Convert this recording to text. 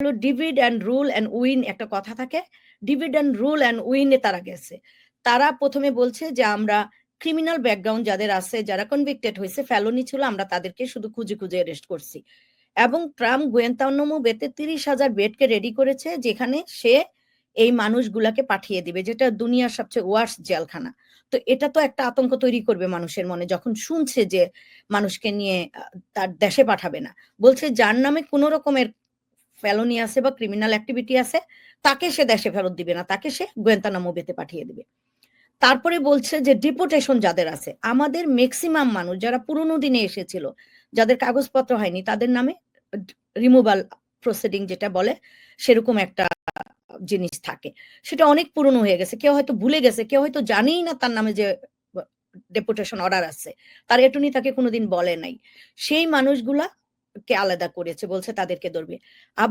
হলো divide and rule and win একটা কথা থাকে। ডিভিড অ্যান্ড রুল অ্যান্ড উইনে তারা গেছে। তারা প্রথমে বলছে যে, আমরা ক্রিমিনাল ব্যাকগ্রাউন্ড যাদের আছে, যারা কনভিক্টেড হয়েছে, ফেলোনি ছিল, আমরা তাদেরকে শুধু খুঁজে খুঁজে অ্যারেস্ট করছি। এবং ট্রাম্প গোয়েন্তান্নমু বেতে তিরিশ হাজার বেডকে রেডি করেছে, যেখানে সে এই মানুষগুলাকে পাঠিয়ে দিবে, যেটা দুনিয়ার সবচেয়ে ওয়ার্স জেলখানা। তো এটা তো একটা আতঙ্ক তৈরি করবে মানুষের মনে, যখন শুনছে যে মানুষকে নিয়ে তার দেশে পাঠাবে না। বলছে, যার নামে কোনো রকমের ফেলোনি আছে বা ক্রিমিনাল অ্যাক্টিভিটি আছে, তাকে সে দেশে ফেরত দিবে না, তাকে সে গোয়েন্তানামো বেতে পাঠিয়ে দিবে। তারপরে বলছে যে ডিপোটেশন যাদের আছে, আমাদের ম্যাক্সিমাম মানুষ যারা পুরোনো দিনে এসেছিল, যাদের কাগজপত্র হয়নি, তাদের নামে রিমুভাল প্রসিডিং যেটা বলে, সেরকম একটা জিনিস থাকে। সেটা অনেক পুরনো হয়ে গেছে, কেউ হয়তো ভুলে গেছে, কেউ হয়তো জানেই না তার নামে যে ডেপুটেশন অর্ডার আছে। তার এটুনি তাকে কোনোদিন বলে নাই। সেই মানুষগুলা কে আলাদা করেছে বলছে তাদেরকে ধরবে। আবার